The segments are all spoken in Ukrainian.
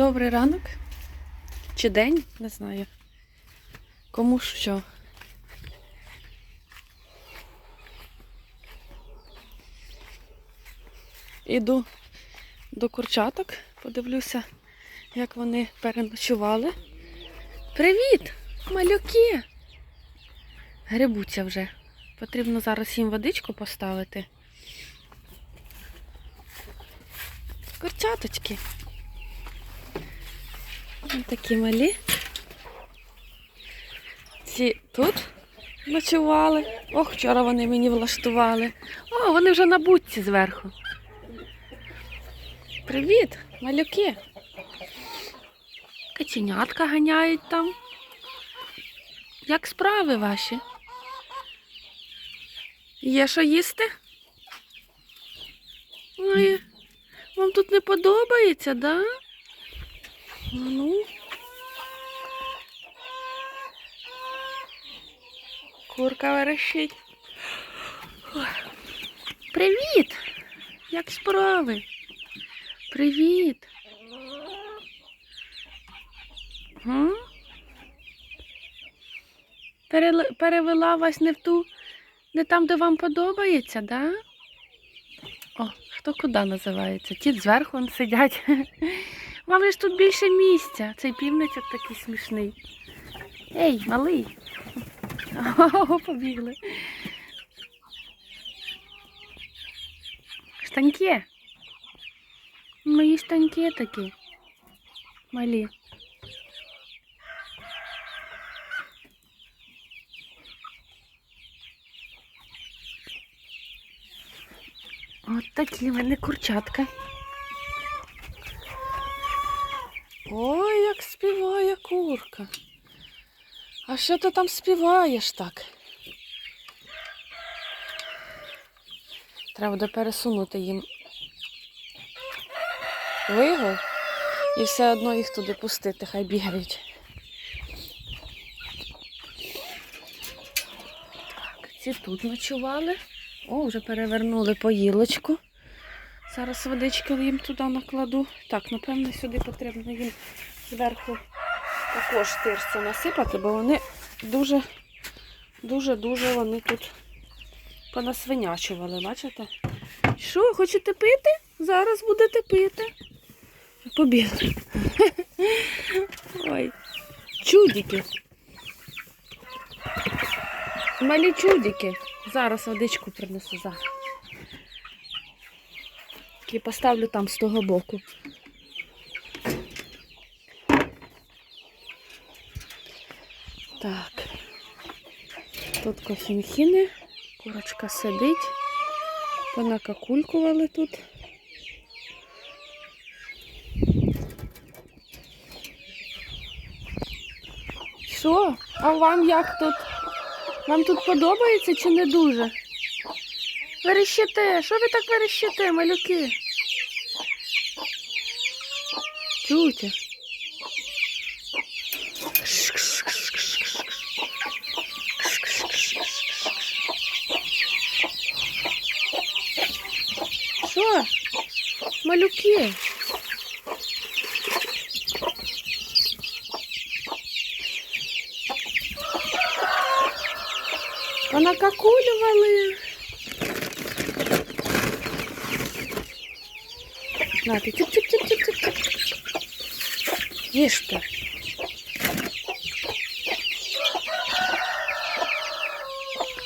Добрий ранок. Чи день, не знаю. Кому що. Іду до курчаток, подивлюся, як вони переночували. Привіт, малюки! Грибуться вже. Потрібно зараз їм водичку поставити. Курчаточки. Ось такі малі. Ці тут ночували. Ох, вчора вони мені влаштували. О, вони вже на будці зверху. Привіт, малюки. Каченятка ганяють там. Як справи ваші? Є що їсти? Ой, вам тут не подобається, да? Ну. Курка верещить. Привіт! Як справи? Привіт. Перел- Перевела вас не в ту, не там, де вам подобається, да? О, хто куди називається? Ті зверху сидять. Же ж тут більше місця. Цей півничок такий смішний. Ей, малий. О, побігли. Штаньки. Мої штаньки такі. Малі. От такі в мене курчатка. Ой, як співає курка. А що ти там співаєш так? Треба буде пересунути їм вигул і все одно їх туди пустити, хай бігають. Так, ці тут ночували. О, вже перевернули поїлочку. Зараз водички їм туди накладу. Так, напевно, сюди потрібно їм зверху також тирсу насипати, бо вони дуже, дуже, дуже вони тут понасвинячували, бачите? Що, хочете пити? Зараз будете пити. Побігли. Ой, чудики. Малі чудики. Зараз водичку принесу зараз. І поставлю там з того боку. Так. Тут кофінхіни, курочка сидить. Понакакулькували тут. Що? А вам як тут? Вам тут подобається чи не дуже? Верещите, що ви так верещите, малюки? Чуєте? Що? Малюки? Понакакулювали. На, ти тип-тип-тип-тип-тип. Їжте.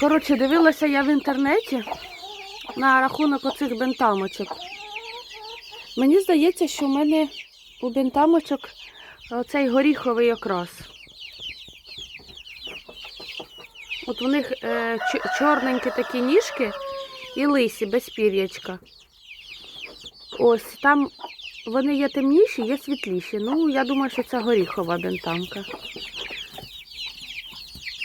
Коротше, дивилася я в інтернеті на рахунок оцих бентамочок. Мені здається, що в мене у бентамочок оцей горіховий окрас. От у них е, чорненькі такі ніжки і лисі без пір'ячка. Ось там вони є темніші, є світліші. Ну, я думаю, що це горіхова бентамка.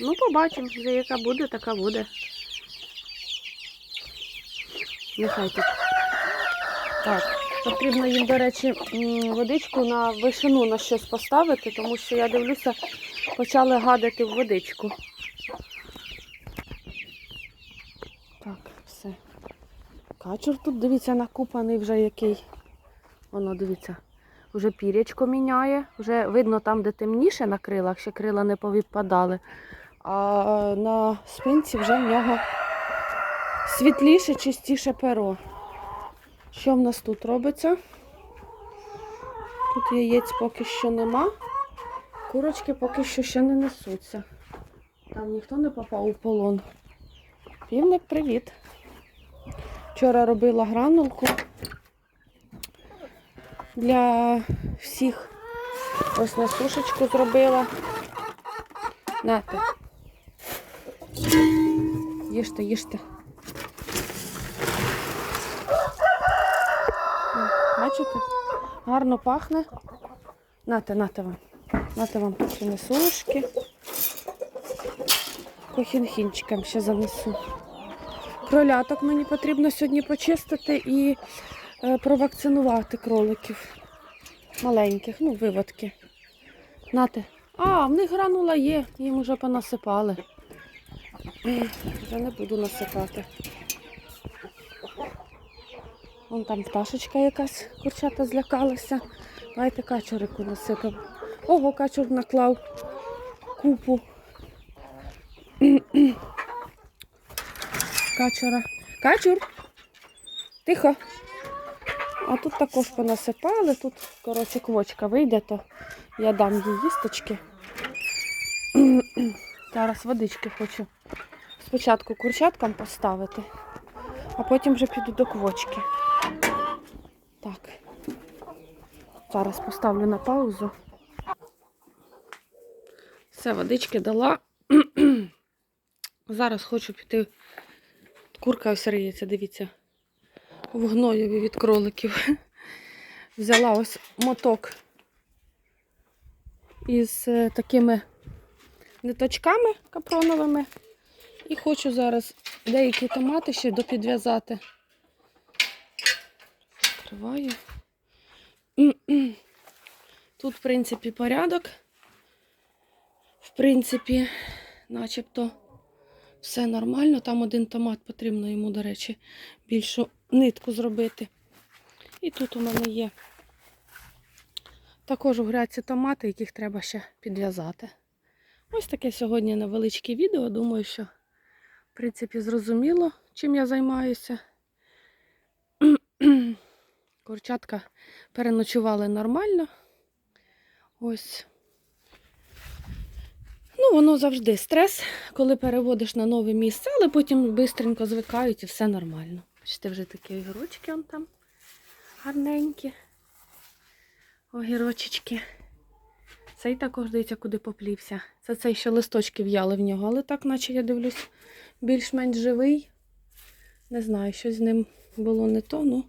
Ну, побачимо, вже яка буде, така буде. Нехай тут. Так, потрібно їм, до речі, водичку на вишину на щось поставити, тому що я дивлюся, почали гадити в водичку. Так, все. Качур тут, дивіться, накупаний вже який. Воно, дивіться, Вже пірячко міняє. Вже видно там, де темніше на крилах, ще крила не повідпадали. А на спинці вже в нього світліше, чистіше перо. Що в нас тут робиться? Тут яєць поки що нема. Курочки поки що ще не несуться. Там ніхто не попав у полон. Півник, привіт. Вчора робила гранулку для всіх. Ось на сушечку зробила. Нате. Їжте, їжте. Бачите? Гарно пахне. Нате, нате вам. Нате вам принесу ложки. Кохінхінчикам ще занесу. Кроляток мені потрібно сьогодні почистити і е, провакцинувати кроликів. Маленьких, ну, виводки. Нате. А, в них гранула є, їм вже понасипали. Вже не буду насипати. Вон там пташечка якась, курчата злякалася. Давайте качурику насипав. Ого, качур наклав купу. Качура. Качур. Тихо. А тут також понасипали. Тут, коротше, квочка вийде, то я дам їй їсточки. Зараз водички хочу. Спочатку курчаткам поставити, а потім вже піду до квочки. Так. Зараз поставлю на паузу. Все, водички дала. Зараз хочу піти. Курка ось риється, дивіться. В гноєві від кроликів. Взяла ось моток із е, такими ниточками капроновими. І хочу зараз деякі томати ще допідв'язати. Відкриваю. Тут, в принципі, порядок. В принципі, начебто все нормально. Там один томат потрібно йому, до речі, більшу нитку зробити. І тут у мене є також у гряці томати, яких треба ще підв'язати. Ось таке сьогодні невеличке відео. Думаю, що, в принципі, зрозуміло, чим я займаюся. Курчатка переночували нормально. Ось. Ну, воно завжди стрес, коли переводиш на нове місце, але потім швидко звикають і все нормально. Бачите, вже такі огірочки он там гарненькі. Огірочечки. Цей також дивіться, куди поплівся. Це цей ще листочки в'яли в нього, але так, наче я дивлюсь, більш-менш живий. Не знаю, що з ним було не то. Ну,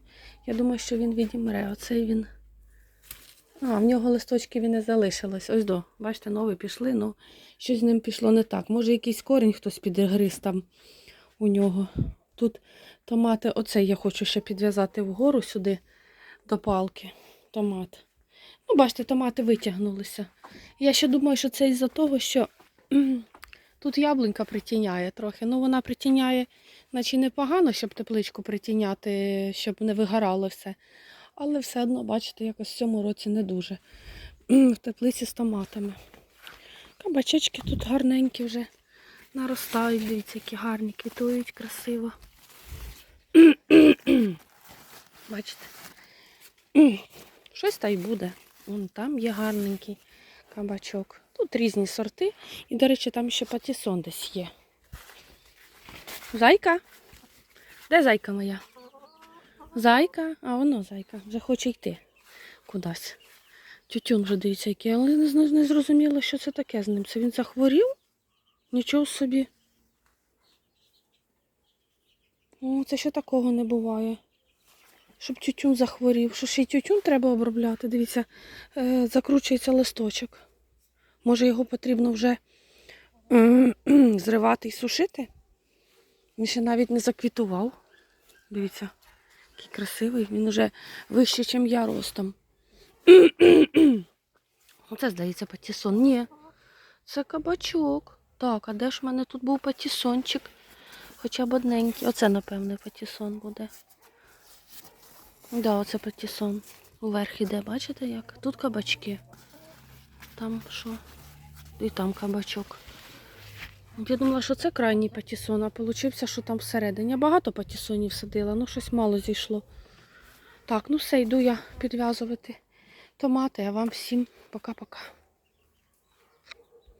я думаю, що він відімре. Оцей він. А, в нього листочків і не залишилось. Ось до, бачите, нові пішли, ну щось з ним пішло не так. Може, якийсь корінь хтось підгриз там у нього. Тут томати, оцей я хочу ще підв'язати вгору сюди до палки. Томат. Ну, бачите, томати витягнулися. Я ще думаю, що це із-за того, що тут яблунька притіняє трохи. Ну, вона притіняє, наче непогано, щоб тепличку притіняти, щоб не вигорало все. Але все одно, бачите, якось в цьому році не дуже. В теплиці з томатами. Кабачечки тут гарненькі вже наростають, дивіться, які гарні, квітують красиво. Бачите? Щось та й буде. Вон там є гарненький кабачок. Тут різні сорти. І, до речі, там ще патісон десь є. Зайка? Де зайка моя? Зайка, а воно зайка, вже хоче йти кудись. Тютюн вже дивіться, який, але не, не зрозуміло, що це таке з ним. Це він захворів? Нічого собі. О, це ще такого не буває. Щоб тютюн захворів. Що ще й тютюн треба обробляти. Дивіться, е, закручується листочок. Може його потрібно вже ем, зривати і сушити? Він ще навіть не заквітував. Дивіться. Який красивий, він уже вище, ніж я ростом. Оце, здається, патісон. Ні, це кабачок. Так, а де ж в мене тут був патісончик? Хоча б одненький. Оце, напевне, патісон буде. Да, оце патісон. Уверх іде, бачите як? Тут кабачки. Там що? І там кабачок. Я думала, що це крайній патісон, а вийшло, що там всередині. Я багато патісонів садила, ну щось мало зійшло. Так, ну все, йду я підв'язувати томати, а вам всім пока-пока.